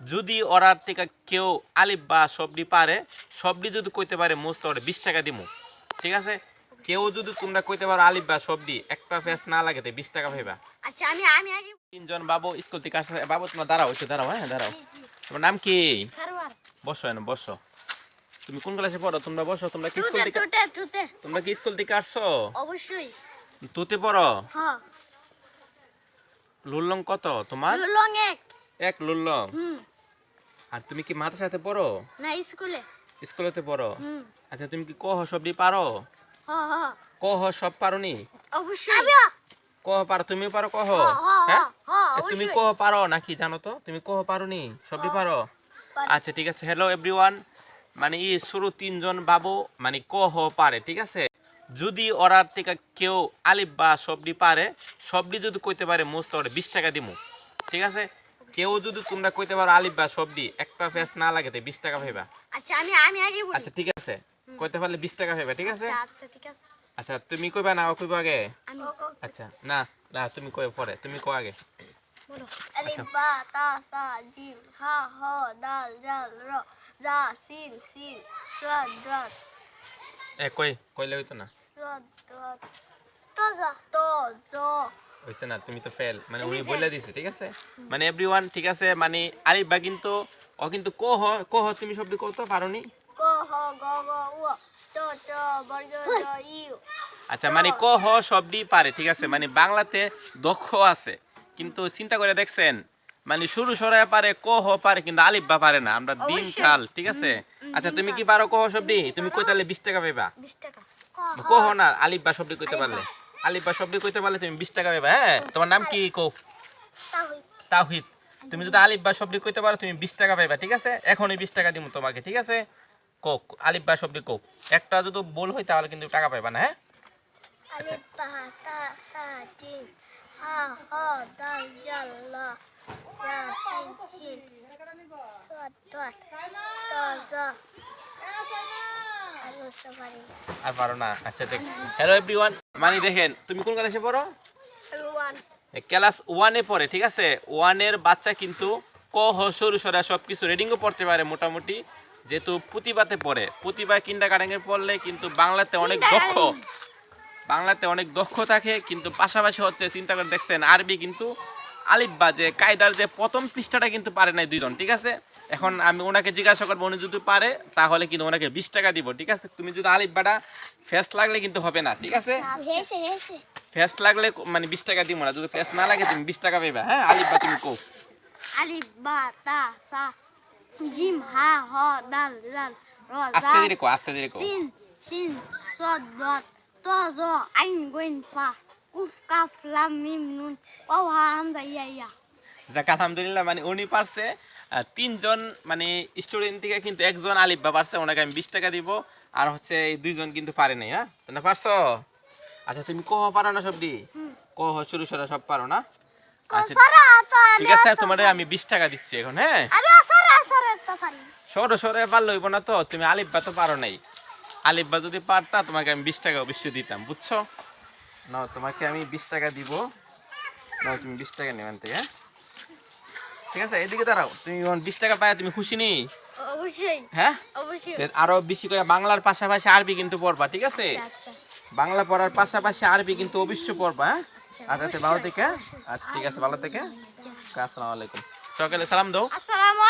যদি ওরার থেকে কেউ আলিফ বা সবডি পারে সবডি যদি কইতে পারে মোস্ত ওরে বিশ টাকা দিমু। ঠিক আছে? কেউ যদি তোমরা কইতে পারো আলিফ বা সবডি একটা ফেস না লাগে তো বিশ টাকা পাইবা। আচ্ছা আমি আমি আগে তিনজন বাবু স্কুল থেকে আসছে বাবু তোমার দাঁড়াও একটু দাঁড়াও হ্যাঁ দাঁড়াও। তোমার নাম কি? বসো এনে বসো। তুমি কোন ক্লাসে পড়ো? তোমরা বসো তোমরা কি স্কুল থেকে তোমরা কি স্কুল থেকে আসছো? অবশ্যই। তুতে পড়ো? হ্যাঁ। লুল্লং কত তোমার? লং এক। এক লুল্লং হুম। আর তুমি কি মাথার সাথে পড়ো? না স্কুলে। স্কুলেতে পড়ো? আচ্ছা তুমি কি কহ সবডি পারো? হ হ। সব পারোনি? অবশ্যই। কহ পারো তুমি পারো কহ হ? হ হ্যাঁ? হ তুমি অবশ্যই কহ পারো নাকি জানো তো? তুমি কহ পারোনি? সবই পারো? আচ্ছা ঠিক আছে। হ্যালো এভরিওয়ান মানে এই শুরু তিনজন বাবু মানে ক হ পারে ঠিক আছে? যদি ওরার থেকে কেউ আলিফ বা সবডি পারে সবডি যদি কইতে পারে মোস্ত ওরে বিশ টাকা দিমু ঠিক আছে? কেউ যদি তোমরা কইতে পারো আলিফ বা সবডি একটা ফেস না লাগাতে 20 টাকা পাইবা আচ্ছা আমি আমি আগে বলি। আচ্ছা ঠিক আছে। কইতে পারলে 20 টাকা পাইবা ঠিক আছে? আচ্ছা, আচ্ছা ঠিক আছে। আচ্ছা তুমি কইবা না ও কইবা আগে? আচ্ছা না না তুমি কই পরে তুমি কই আগে। বলো। আলিফ আচ্ছা। বা তা সা জিম হা হ দাল জাল র যা সিন সিন সাদ দাত এ কই কইলে হইতো না। সাদ দাত তো যা তো যা না তুমি তো ফেল মানে উনি বলে দিছে ঠিক আছে? মানে এভরিওয়ান ঠিক আছে মানে বা কিন্তু ও কিন্তু ক হ ক হ তুমি শব্দ করতে পারো নি ক হ গ গ উ চ চ জ আচ্ছা মানে ক হ শব্দই পারে ঠিক আছে? মানে বাংলাতে দক্ষ আছে কিন্তু চিন্তা করে দেখছেন মানে শুরু সরায় পারে ক হ পারে কিন্তু আলিফ বা পারে না। আমরা দিন কাল ঠিক আছে? আচ্ছা তুমি কি পারো ক হ শব্দ তুমি কই তাহলে 20 টাকা পাইবা? 20 টাকা। ক হ না আলিফ বা শব্দ কইতে পারলে। আলিফা শব্দ কইতে পারলে তুমি বিশ টাকা পাবে হ্যাঁ? তোমার নাম কি কো তাহিদ। তুমি যদি আলিফা শব্দ কইতে পারো তুমি বিশ টাকা পাইবা ঠিক আছে? এখনই বিশ টাকা দিব তোমাকে ঠিক আছে? কোক আলিফা শব্দ কোক একটা যদি বল হয় তাহলে কিন্তু টাকা পাইবা না হ্যাঁ? আচ্ছা। আচ্ছা আর পারো না আচ্ছা দেখ। হ্যালো এভরিওয়ান মানে দেখেন তুমি কোন ক্লাসে পড়ো? ক্লাস ওয়ানে পড়ে ঠিক আছে? ওয়ানের বাচ্চা কিন্তু ক হ সরু সরা সব কিছু রেডিংও পড়তে পারে মোটামুটি যেহেতু প্রতিভাতে পড়ে। প্রতিভা কিন্ডা গার্ডেনে পড়লে কিন্তু বাংলাতে অনেক দক্ষ। বাংলাতে অনেক দক্ষ থাকে কিন্তু পাশাপাশি হচ্ছে চিন্তা করে দেখছেন আরবি কিন্তু আলিফ বা যে কায়দার যে প্রথম পৃষ্ঠাটা কিন্তু পারে নাই দুইজন ঠিক আছে? এখন আমি ওনাকে জিজ্ঞাসা করব উনি যদি পারে তাহলে কিন্তু ওনাকে বিশ টাকা দিব ঠিক আছে? তুমি যদি আলিফ বাটা ফেস লাগলে কিন্তু হবে না ঠিক আছে? ফেস লাগলে মানে বিশ টাকা দিব না যদি ফেস না লাগে তুমি বিশ টাকা পাইবা হ্যাঁ? আলিফ বা তুমি কো আলিফ বা তা সা জিম হা হ দাল জাল র আস্তে ধীরে কো আস্তে ধীরে কো সিন সিন সদ দত ত জ আইন গোইন ফা। উফ কাফ লাম মিম নুন। ওয়া হামজা ইয়া ইয়া। যাক আলহামদুলিল্লাহ মানে উনি পারছে তিনজন মানে স্টুডেন্ট থেকে কিন্তু একজন আলিফ বা পারছে ওনাকে আমি বিশ টাকা দিব আর হচ্ছে এই দুইজন কিন্তু পারে নাই হ্যাঁ? না পারছ? আচ্ছা তুমি কহ পারো না সবডি কহ শুরু সরা সব পারো না? আচ্ছা ঠিক আছে তোমার আমি বিশ টাকা দিচ্ছি এখন হ্যাঁ? সরো সরে পারলে হইব না তো তুমি আলিফ বা তো পারো নাই। আলিফ বা যদি পারতা তোমাকে আমি বিশ টাকা অবশ্যই দিতাম বুঝছ? না তোমাকে আমি বিশ টাকা দিব। না তুমি বিশ টাকা নেবেন থেকে হ্যাঁ? ঠিক আছে এদিকে দাঁড়াও তুমি বিশ টাকা পায় তুমি খুশি নি? অবশ্যই। হ্যাঁ? আরও বেশি করে বাংলার পাশাপাশি আরবি কিন্তু পড়বা ঠিক আছে? আচ্ছা বাংলা পড়ার পাশাপাশি আরবি কিন্তু অবশ্যই পড়বা হ্যাঁ? আচ্ছা, আচ্ছা ভালো থেকে আচ্ছা ঠিক আছে ভালো থেকে। আসসালামু আলাইকুম। সকালে সালাম দাও। আসসালামু